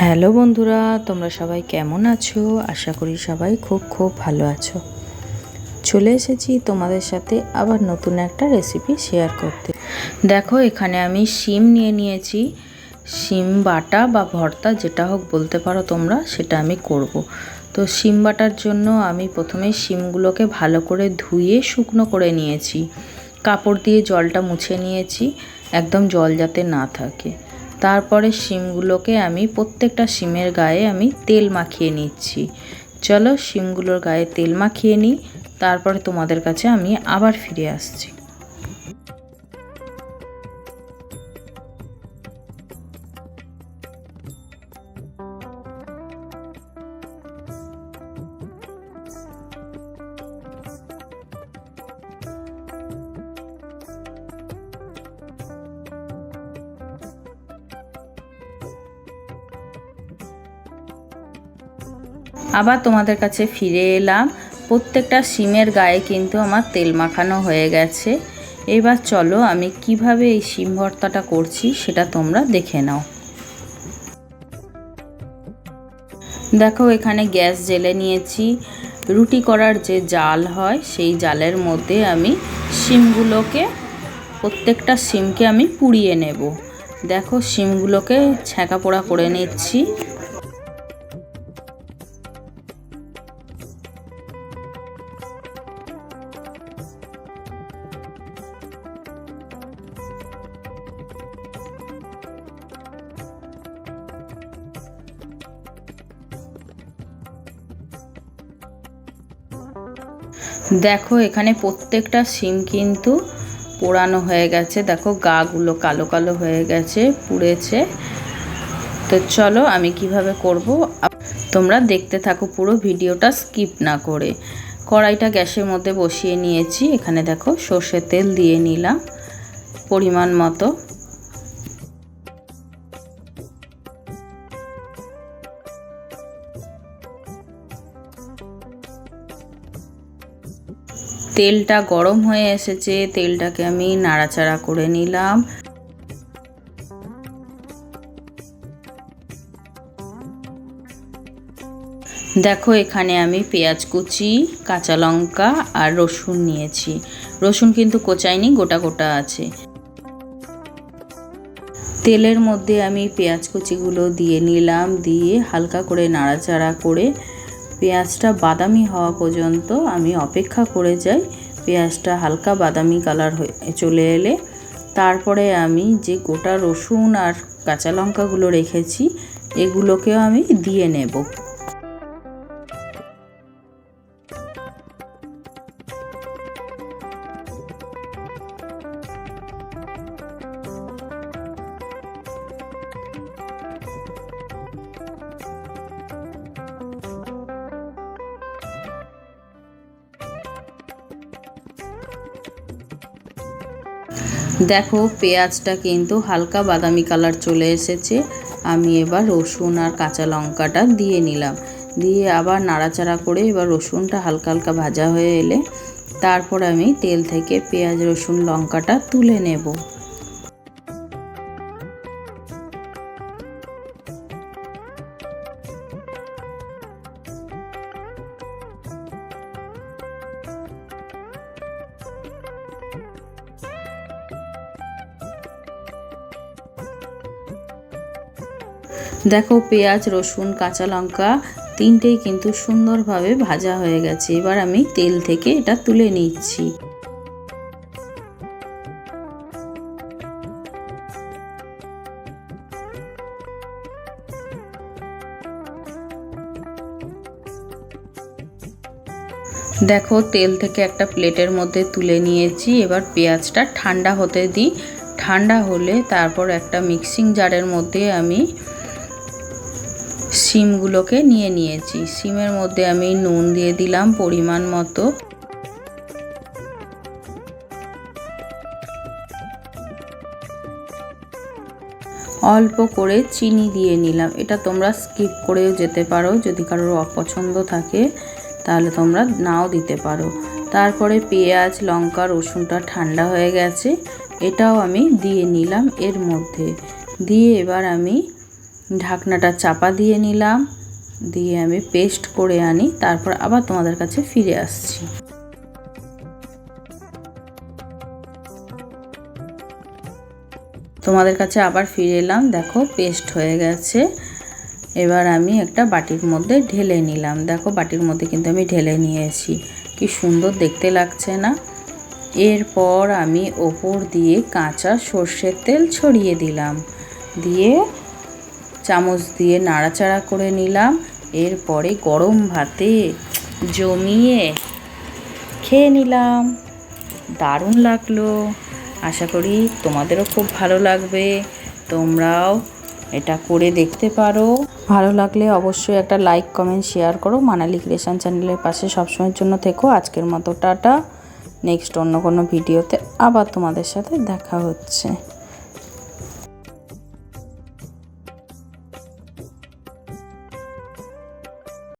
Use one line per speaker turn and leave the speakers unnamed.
Hello বন্ধুরা, তোমরা সবাই কেমন আছো? আশা করি সবাই খুব খুব ভালো আছো। চলে এসেছি তোমাদের সাথে আবার নতুন একটা রেসিপি শেয়ার করতে। দেখো, এখানে আমি শিম নিয়ে নিয়েছি। শিম বাটা বা ভর্তা যেটা হোক বলতে পারো তোমরা, সেটা আমি করব। তো শিম বাটার জন্য আমি প্রথমে শিমগুলোকে ভালো করে ধুয়ে শুকনো করে নিয়েছি। কাপড় দিয়ে জলটা মুছে নিয়েছি, একদম জল যাতে না থাকে। তারপরে শিমগুলোকে আমি প্রত্যেকটা শিমের গায়ে আমি তেল মাখিয়ে নিচ্ছি। চলো শিমগুলোর গায়ে তেল মাখিয়ে নিই, তারপরে তোমাদের কাছে আমি আবার ফিরে আসছি। আবার তোমাদের কাছে ফিরে এলাম। প্রত্যেকটা সিমের গায়ে কিন্তু আমার তেল মাখানো হয়ে গেছে। এবার চলো আমি কীভাবে এই সিম ভর্তাটা করছি সেটা তোমরা দেখে নাও। দেখো, এখানে গ্যাস জেলে নিয়েছি। রুটি করার যে জাল হয়, সেই জালের মধ্যে আমি শিমগুলোকে, প্রত্যেকটা শিমকে আমি পুড়িয়ে নেব। দেখো, শিমগুলোকে ছ্যাঁকা পোড়া করে নিচ্ছি। দেখো, এখানে প্রত্যেকটা সিম কিন্তু পোড়ানো হয়ে গেছে। দেখো, গাগুলো কালো কালো হয়ে গেছে, পুড়েছে। তো চলো, আমি কীভাবে করব? তোমরা দেখতে থাকো, পুরো ভিডিওটা স্কিপ না করে। কড়াইটা গ্যাসের মধ্যে বসিয়ে নিয়েছি। এখানে দেখো, সর্ষের তেল দিয়ে নিলাম, পরিমাণ মতো। তেলটা গরম হয়ে এসেছে, তেলটাকে আমি নাড়াচাড়া করে নিলাম। দেখো, এখানে আমি পেঁয়াজ কুচি, কাঁচা লঙ্কা আর রসুন নিয়েছি। রসুন কিন্তু কোচাইনি গোটা গোটা আছে। তেলের মধ্যে আমি পেঁয়াজ কুচিগুলো দিয়ে নিলাম, দিয়ে হালকা করে নাড়াচাড়া করে পেঁয়াজটা বাদামি হওয়া পর্যন্ত আমি অপেক্ষা করে যাই। পেঁয়াজটা হালকা বাদামি কালার হয়ে চলে এলে তারপরে আমি যে গোটা রসুন আর কাঁচা লঙ্কাগুলো রেখেছি, এগুলোকেও আমি দিয়ে নেব। দেখো, পেঁয়াজটা কিন্তু হালকা বাদামি কালার চলে এসেছে। আমি এবার রসুন আর কাঁচা লঙ্কাটা দিয়ে নিলাম। দিয়ে আবার নাড়াচাড়া করে এবার রসুনটা হালকা হালকা ভাজা হয়ে এলে, তারপর আমি তেল থেকে পেঁয়াজ, রসুন, লঙ্কাটা তুলে নেব। দেখো, পেঁয়াজ, রসুন, কাঁচা লঙ্কা, তিনটেই কিন্তু সুন্দরভাবে ভাজা হয়ে গেছে। এবার আমি তেল থেকে এটা তুলে নিচ্ছি। দেখো, তেল থেকে একটা প্লেটের মধ্যে তুলে নিয়েছি। এবার পেঁয়াজটা ঠান্ডা হতে দিই। ঠান্ডা হলে তারপর একটা মিক্সিং জারের মধ্যে আমি শিমগুলোকে নিয়ে নিয়েছি। শিমের মধ্যে আমি নুন দিয়ে দিলাম পরিমাণ মতো। অল্প করে চিনি দিয়ে নিলাম। এটা তোমরা স্কিপ করেও যেতে পারো। যদি কারোর অপছন্দ থাকে, তাহলে তোমরা নাও দিতে পারো। তারপরে পেঁয়াজ, লঙ্কা, রসুনটা ঠান্ডা হয়ে গেছে। এটাও আমি দিয়ে নিলাম এর মধ্যে। দিয়ে এবার আমি ঢাকনাটা চাপা দিয়ে নিলাম, দিয়ে আমি পেস্ট করে আনি, তারপর আবার তোমাদের কাছে ফিরে আসছি। তোমাদের কাছে আবার ফিরে এলাম, দেখো পেস্ট হয়ে গেছে। এবার আমি একটা বাটির মধ্যে ঢেলে নিলাম। দেখো বাটির মধ্যে কিন্তু আমি ঢেলে নিয়েছি, কি সুন্দর দেখতে লাগছে না? এরপর আমি ওপর দিয়ে কাঁচা সর্ষের তেল ছড়িয়ে দিলাম, দিয়ে চামচ দিয়ে নাড়াচাড়া করে নিলাম। এরপরে গরম ভাতে জমিয়ে খেয়ে নিলাম। দারুণ লাগল। আশা করি তোমাদেরও খুব ভালো লাগবে। তোমরাও এটা করে দেখতে পারো। ভালো লাগলে অবশ্যই একটা লাইক কমেন্ট শেয়ার করো। মানালি ক্রিয়েশন চ্যানেলের পাশে সবসময়ের জন্য থেকো। আজকের মতো টাটা। নেক্সট অন্য কোনো ভিডিওতে আবার তোমাদের সাথে দেখা হচ্ছে।